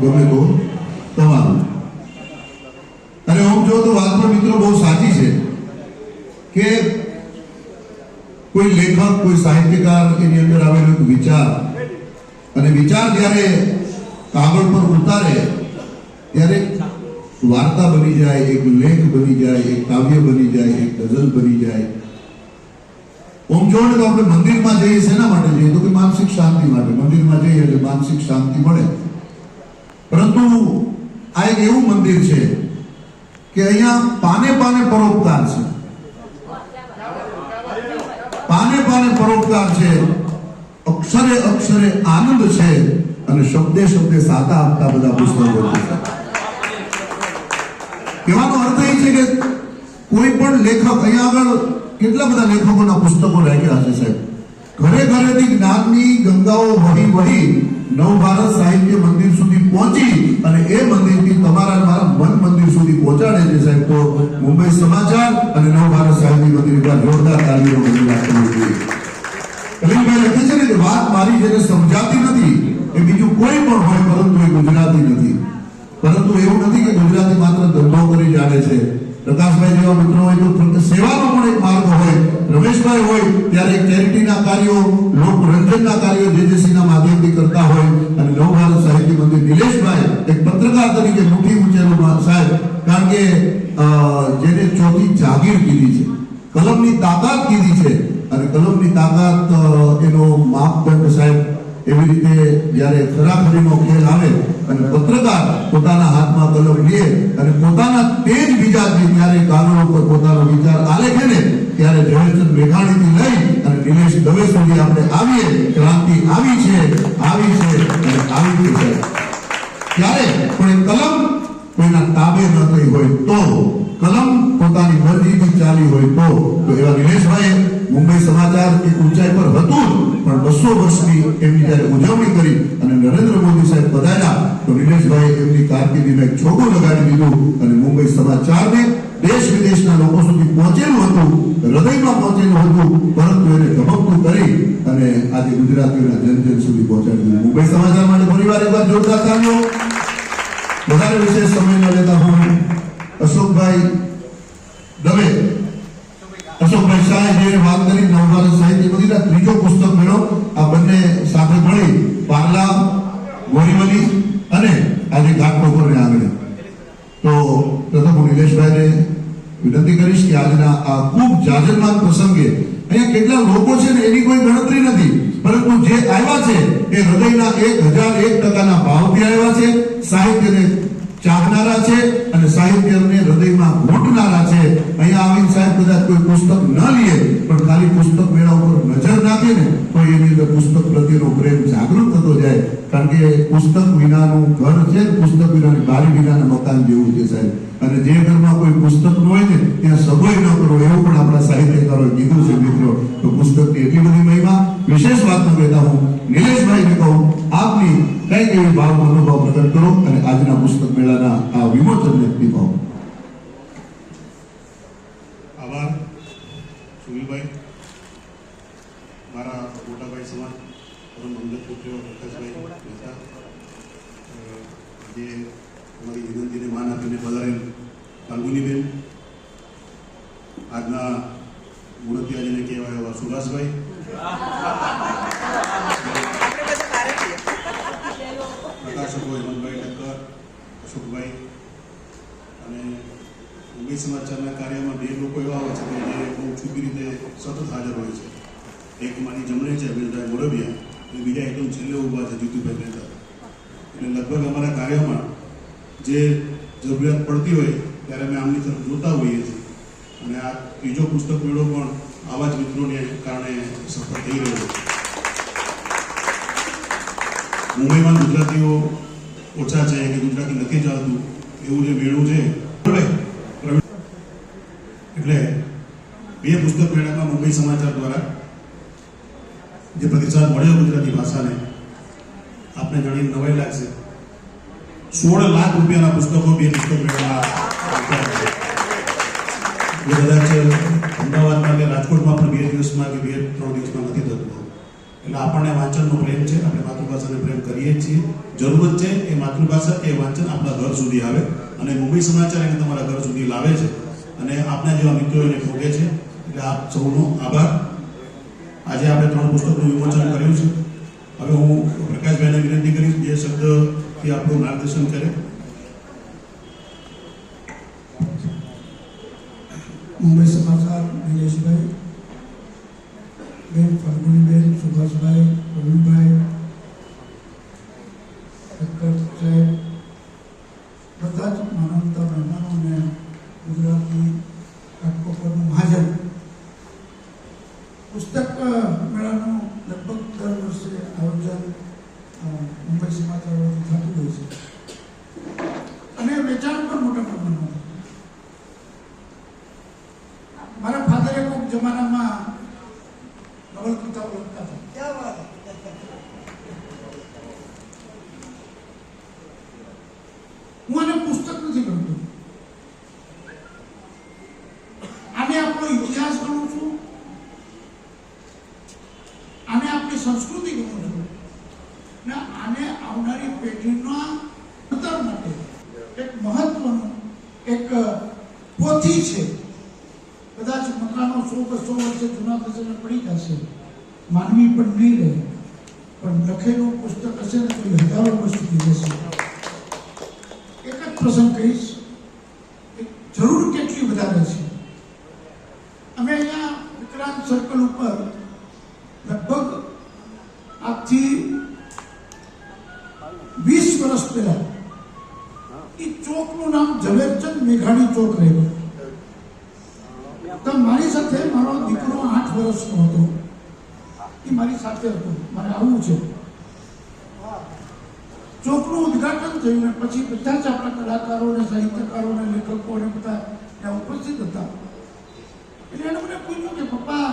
ગમે તો. તમારું. અને આમ જો વાત પણ મિત્રો બહુ સાચી છે કે કોઈ લેખક, કોઈ સાહિત્યકાર એની અંદર આવેલો એક વિચાર અને વિચાર જ્યારે કાગળ પર ઉતારે, ત્યારે વાર્તા બની જાય, એક લેખ બની જાય, એક કાવ્ય બની જાય, એક ગઝલ બની જાય. ઓમ જો ને તો આપણે મંદિરમાં જઈએ, શેના માટે જઈએ? તો કે માનસિક શાંતિ માટે. મંદિરમાં જઈએ એટલે માનસિક શાંતિ મળે. પરંતુ આ એક એવું મંદિર છે કે અહીંયા પાને પાને પરોપકાર છે. પાને પાને પરોપકાર છે, અક્ષરે અક્ષરે આનંદ છે અને શબ્દે શબ્દે સાતા આપતા બધા પુસ્તકો કહેવાનો અર્થ એ છે કે કોઈ પણ લેખક, અહીંયા આગળ કેટલા બધા લેખકોના પુસ્તકો રાખ્યા છે સાહેબ? ઘરે ઘરેથી જ્ઞાનની ગંગાઓ વહી વહી નવ ભારત સાહિત્ય મંદિર સુધી પહોંચી અને એ મંદિરથી તમારા મારા મન મંદિર સુધી પહોંચાડે છે સાહેબ તો મુંબઈ સમાચાર અને નવ ભારત સાહિત્ય મંદિર પર જોરદાર તાલીઓ મંદિર કલીલભાઈ લખે છે ને વાત મારી જેને સમજાતી નથી, એ બીજું કોઈ પણ હોય, પરંતુ એ ગુજરાતી નથી. પરંતુ એવું નથી કે ગુજરાતી માત્ર ધંધો કરી જાણે છે. પ્રકાશભાઈ જેવા મિત્રો હોય તો સેવાનો પણ એક માર્ગ હોય. રમેશભાઈ હોય ત્યારે ચેરિટીના કાર્યો, લોકરંજનના કાર્યો જેજેસીના માધ્યમથી કરતા હોય. અને નવ સાહિત્ય મંદિર નિલેશભાઈ એક પત્રકાર તરીકે મુઠ્ઠી ઉંચેલું સાહેબ, કારણ કે જેને ચોથી જાગીર કીધી છે, કલમની તાકાત કીધી છે. અને કલમની તાકાત એનો માપદંડ સાહેબ એવી રીતે જ્યારે ખરાખરીનો ખેલ આવે અને પત્રકાર પોતાના હાથમાં કલમ લે અને પોતાના તેજ વિચારથી ત્યારે કાનૂન ઉપર પોતાનો વિચાર આલેખે ને, ત્યારે ઝવેરચંદ મેઘાણીથી લઈ અને દિનેશ દવે સુધી આપણે આવીએ, ક્રાંતિ આવી છે આવી છે અને આવી છે ત્યારે પણ કલમ કોઈના તાબે ન થઈ હોય તો, કલમ પોતાની મરજીથી ચાલી હોય તો એવા દિનેશભાઈ મુંબઈ સમાચાર એક ઊંચાઈ પર હતું બસો વર્ષની એમની જ્યારે ઉજવણી કરી અને નરેન્દ્ર મોદી સાહેબ પધાર્યા તો નિલેશભાઈ એમની કારકિર્દીને એક છોગો લગાડી દીધું અને મુંબઈ સમાચારને દેશ વિદેશના લોકો સુધી પહોંચેલું હતું, હૃદયમાં પહોંચેલું હતું, પરંતુ એને ધમકતું કરી અને આજે ગુજરાતીઓના જન જન સુધી પહોંચાડ્યું મુંબઈ સમાચાર માટે ફરીવાર એકવાર જોરદાર તાળીઓ વધારે વિશેષ સમય ન લેતા હું અશોકભાઈ દવે. અશોકભાઈ શાહે, જે વાત કરી નવભારત સાહિત્ય મંદિરના ત્રીજો પુસ્તક મેળો આ બંને સાથે મળી પાર્લા ગોરીવલી અને આજે ઘાટકોપરને આંગણે તો પ્રથમ હું નિલેશભાઈને વિનંતી કરીશ કે આજના આ ખૂબ જાજરમાન પ્રસંગે અહીંયા કેટલા લોકો છે ને એની કોઈ ગણતરી નથી, પરંતુ જે આવ્યા છે એ હૃદયના એક હજાર એક ટકાના ભાવથી આવ્યા છે, સાહિત્યને ચાહનારા છે અને સાહિત્યને હૃદયમાં ઘૂંટનારા છે. અહીંયા આવીને સાહેબ કદાચ કોઈ પુસ્તક ન લે પણ ખાલી પુસ્તક મેળા ઉપર નજર નાખે ને, તો એની અંદર પુસ્તક પ્રત્યેનો પ્રેમ જાગૃત થતો જાય. કારણ કે પુસ્તક વિનાનું ઘર છે પુસ્તક વિનાની બારી વિનાના મકાન જેવું છે સાહેબ. અને જે ઘરમાં કોઈ પુસ્તક ન હોય ને, ત્યાં સભોય ન કરો, એવું પણ આપણા સાહિત્યકારોએ કીધું છે મિત્રો. તો પુસ્તકની એટલી બધી મહિમા. વિશેષ વાત ન કહેતા હું નિલેશભાઈને કહું, આપની કંઈક એવી ભાવ અનુભવ પ્રગટ કરો અને આજના પુસ્તક મેળાના આ વિમોચનને નિભાવો આભાર સુનિલભાઈ મારા મોટાભાઈ સમાન પરમ અંગત પુત્રીઓ પ્રકાશભાઈ મહેતા અ, જે અમારી વિનંતીને માન આપીને પધારેલ ફાલ્ગુનીબેન આજના મૂર્તિયા જેને કહેવાય એવા સુભાષભાઈ પ્રકાશકો હેમંતભાઈ ઠક્કર અશોકભાઈ અને મુંબઈ સમાચારના કાર્યમાં બે લોકો એવા હોય છે કે જે બહુ છુપી રીતે સતત હાજર હોય છે. એક મારી જમણે છે અમિતભાઈ મોરબિયા અને બીજા એકદમ છેલ્લે ઊભા છે, જીતુભાઈ મહેતા. એટલે લગભગ અમારા કાર્યમાં જે જરૂરિયાત પડતી હોય ત્યારે અમે આમની તરફ જોતા હોઈએ છીએ. અને આ ત્રીજો પુસ્તક મેળો પણ આવા જ મિત્રોને કારણે સફળ થઈ રહ્યો છે. મુંબઈમાં ગુજરાતીઓ ઓછા છે, કે ગુજરાતી નથી ચાલતું, એવું જે મેળું છે એટલે બે પુસ્તક મેળામાં મુંબઈ સમાચાર દ્વારા જે પ્રતિસાદ મળ્યો ગુજરાતી ભાષાને, આપને જાણીને નવાઈ લાગશે. સોળ લાખ રૂપિયાના પુસ્તકો બે પુસ્તક મેળામાં. એ કદાચ અમદાવાદમાં કે રાજકોટમાં પણ બે દિવસમાં કે બે, ત્રણ દિવસમાં નથી થતું એટલે આપણને વાંચનનો પ્રેમ છે, આપણે માતૃભાષાને પ્રેમ કરીએ છીએ. જરૂરત છે એ માતૃભાષા, એ વાંચન આપણા ઘર સુધી આવે. અને મુંબઈ સમાચાર એને તમારા ઘર સુધી લાવે છે. અને આપના જેવા મિત્રો એને ભોગે છે. એટલે આપ સૌનો આભાર. આજે આપણે ત્રણ પુસ્તકનું વિમોચન કર્યું છે. હવે હું પ્રકાશભાઈને વિનંતી કરીશ બે શબ્દથી આપણું માર્ગદર્શન કરે મુંબઈ સમાચાર નિલેશભાઈ બેન ફલ્ગુનીબેન સુભાષભાઈ પ્રવીણભાઈ ઠક્કર સાહેબ બધા જ માનવતા મહેમાનો અને ગુજરાતી ઘાટકોપરનું મહાજન પુસ્તક મેળાનું લગભગ દર વર્ષે આયોજન અ, મુંબઈ સમાચારોથી થતું હોય છે અને વેચાણ પણ મોટા પ્રમાણમાં થાય. મારા ફાધરે કોઈક જમાનામાં નવલકથાઓ લખતા હતા હું આને પુસ્તક નથી ગણતો આને આપણો ઇતિહાસ ગણું છું આને આપણી સંસ્કૃતિ ગણું છું ને આને આવનારી પેઢીના અંતર માટે એક મહત્વનું એક પોથી છે મકાનો સો બસો વર્ષે જૂના થશે પડી જશે. માનવી પણ નહીં રહે. પણ લખેલું પુસ્તક હશે ને તો હજારો વર્ષ સુધી એક જ પ્રસંગ કહીશ. જરૂર કેટલી વધારે છે? અમે અહીંયા વિક્રાંત સર્કલ ઉપર લગભગ આજથી વીસ વર્ષ પહેલા એ ચોકનું નામ ઝવેરચંદ મેઘાણી ચોક રહેલું. તો મારી સાથે મારો દીકરો આઠ વર્ષનો હતો. એ મારી સાથે હતો. મારે આવવું છે. ચોકનું ઉદ્ઘાટન થયું ને પછી બધા જ આપણા કલાકારો ને સાહિત્યકારો ને લેખકો ને બધા ત્યાં ઉપસ્થિત હતા. એટલે એને મને પૂછ્યું કે, પપ્પા,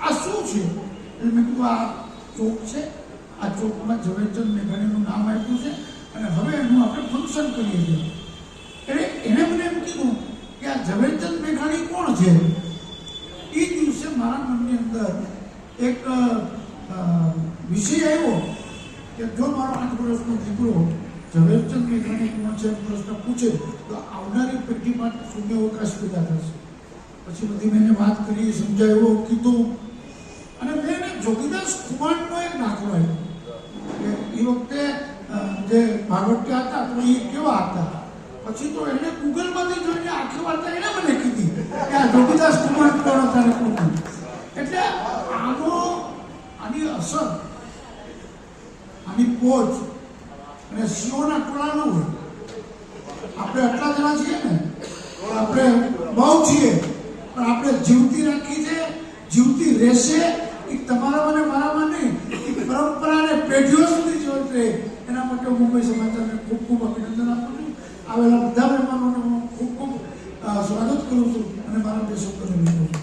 આ શું છે? એટલે મેં કીધું, આ ચોક છે. આ ચોકમાં ઝવેરચંદ મેઘાણીનું નામ આપ્યું છે અને હવે એનું આપણે ફંક્શન કરીએ છીએ. એટલે એણે મને એમ કીધું કે, આ ઝવેરચંદ મેઘાણી કોણ છે? મારા મનની અંદર એક વિષય આવ્યો કે જો મારો આઠ વર્ષનો દીકરો ઝવેરચંદ મેઘાણી કોણ છે પ્રશ્ન પૂછે, તો આવનારી પેઢી માટે શૂન્યાવકાશ પેદા થશે. પછી બધી મેં વાત કરી, સમજાવ્યો, કીધું. અને મેં એને જોગીદાસ કુમારનો એક દાખલો આવ્યો એ વખતે જે ભાગવત્યા હતા, તો એ કેવા હતા? પછી તો એને ગૂગલમાંથી જોઈને આખી વાર્તા એને મને કીધી. કે કુમાર. એટલે આનો આની અસર, આની પહોંચ અને સિંહોના ટોળાનો હોય. આપણે આટલા જણા છીએ ને, આપણે બહુ છીએ, પણ આપણે જીવતી રાખી છે, જીવતી રહેશે, એ તમારા મને મારામાં નહીં, એ પરંપરાને પેઢીઓ સુધી જીવંત રહે. એના માટે મુંબઈ સમાચારને ખૂબ ખૂબ અભિનંદન આપું છું. આવેલા બધા મહેમાનોને હું ખૂબ ખૂબ સ્વાગત કરું છું. અને મારા બે શબ્દોને વિનવું છું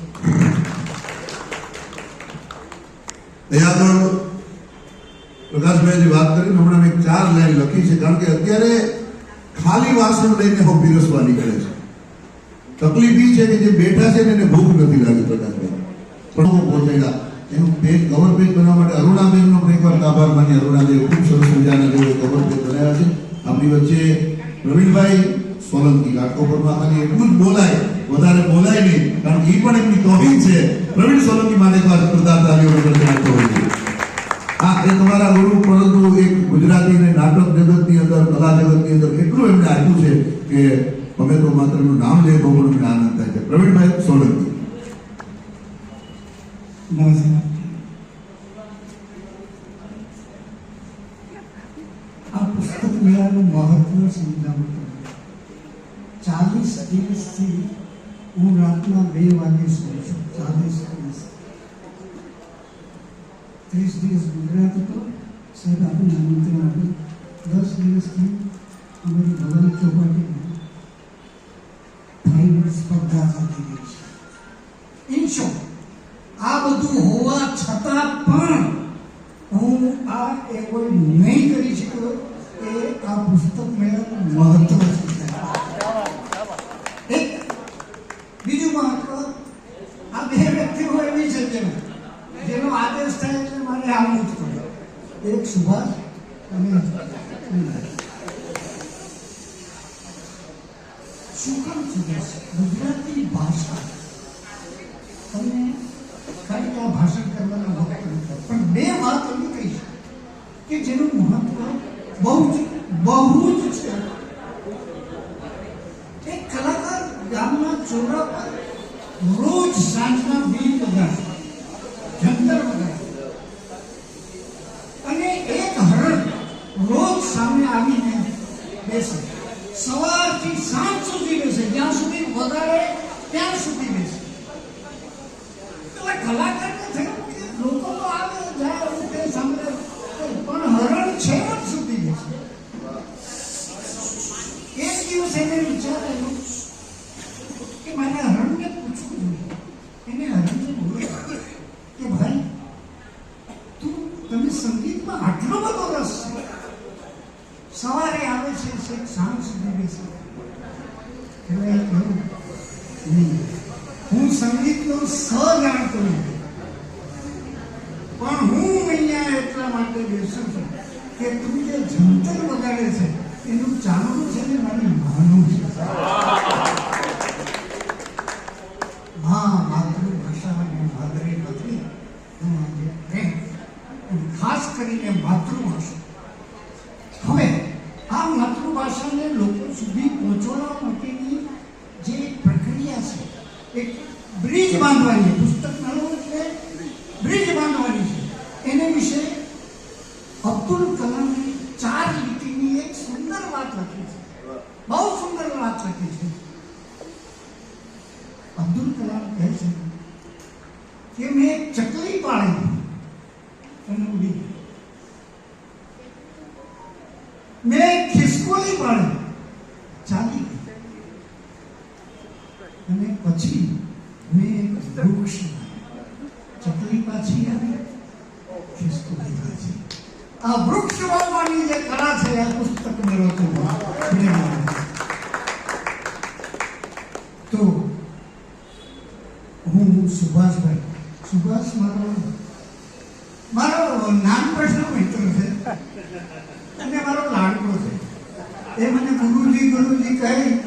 અહીંયા આગળ પ્રકાશભાઈ જે વાત કરી હમણાં મેં ચાર લાઈન લખી છે, કારણ કે અત્યારે ખાલી વાસણ લઈને હું પીરસવા નીકળે છે. તકલીફ એ છે કે જે બેઠા છે ને એને ભૂખ નથી લાગી પ્રકાશભાઈ. પણ હું પહોંચેલા એનું પેજ કવર પેજ બનાવવા માટે અરુણાબેનનો એકવાર આભાર માની અરુણાબેન ખૂબ સરસ મજાના જેવો કવર પેજ બનાવ્યા છે. આપણી વચ્ચે પ્રવીણભાઈ સોલંકી ઘાટકોપરમાં ખાલી એટલું જ બોલાય વધારે બોલાય નહીં કારણ કે એ પણ એમની તોહીન છે. પ્રવીણ સોલંકી માટે ગણતરી હા, એ તમારા ગુરુ પરંતુ એક ગુજરાતી ને નાટક જગતની અંદર, કલા જગતની અંદર એટલું એમને આપ્યું છે કે અમે તો માત્રનું નામ લઈએ તો પણ અમને આનંદ થાય છે. પ્રવીણભાઈ સોલંકી. આ પુસ્તક મેળાનું મહત્વ સમજાવું ચાલીસ દિવસથી હું રાતના બે વાગે સૂઉં છું ચાલીસ દિવસ ત્રીસ દિવસ ગુજરાત હતો સાહેબ આપણને આમંત્રણ આપ્યું દસ દિવસથી અમારી ભવન ચોપાટીમાં ફાઇનલ સ્પર્ધા ચાલી રહી છે ઇન શોર્ટ આ બધું હોવા છતાં પણ હું આ એ કોઈ નહીં કરી શક્યો એ આ પુસ્તક મેળાનું મહત્વ સમજાય એક બીજું મહત્વ આ બે વ્યક્તિઓ એવી છે જેનો જેનો આદેશ થાય એટલે મારે આવવું શું કામ ગુજરાતી ભાષા તમને ખાલી આ ભાષણ કરવાનો વખત નથી પણ બે વાત એવી કહીશ કે જેનું મહત્વ બહુ જ બહુ જ છે એક કલાકાર ગામના ચોરા પર રોજ સાંજના બે વગાડે જંતર વગાડે અને એક હરણ રોજ સામે આવીને બેસે સવારથી સાંજ સુધી બેસે જ્યાં સુધી વગાડે ત્યાં સુધી બેસે એટલે કલાકારને થયું કે લોકો તો આવે જાય ઉઠે સાંભળે પણ હરણ છેવટ સુધી બેસે એક દિવસ એને વિચાર આવ્યો કે મારે હરણને પૂછવું જોઈએ. એને હરણને બોલ્યો કે ભાઈ, તું તમે સંગીતમાં આટલો બધો રસ છે. સવારે આવે છે શેખ સાંજ સુધી બેસે. એટલે કહ્યું નહીં, હું સંગીતનો સ જાણતો નથી. પણ હું અહીંયા એટલા માટે બેસું છું કે તું જે જંતર વગાડે છે એનું જાણવું છે ને મારે માનવું છે. મા માતૃભાષા અને માદરે નથી. હું આજે પ્રેમ. ખાસ કરીને માતૃભાષા. હવે, આ માતૃભાષાને લોકો સુધી પહોંચવા માટેની જે પ્રક્રિયા છે, એક બ્રિજ બાંધવાની પુસ્તક મેળવવું એટલે બ્રિજ બાંધવાની છે એને વિશે અબ્દુલ કલામે ચાર લીટીની એક સુંદર વાત લખી છે બહુ સુંદર વાત લખી છે અબ્દુલ કલામ કહે છે કે મેં એક ચકલી પાળી અને ઉડી ગઈ. મેં એક ખિસકોલી પાડે? ચાલી અને પછી મેં એક વૃક્ષ ચકલી પાછી આવી. ખિસકોલી પાછી આ વૃક્ષ વાવવાની જે કળા છે, આ પુસ્તક મેળવતું તો હું સુભાષભાઈ. સુભાષ, મારો મારો નાનપણનો મિત્ર છે. અને મારો લાડકો છે. એ મને ગુરુજી ગુરુજી કહી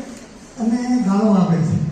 અને ગાળો આપે છે.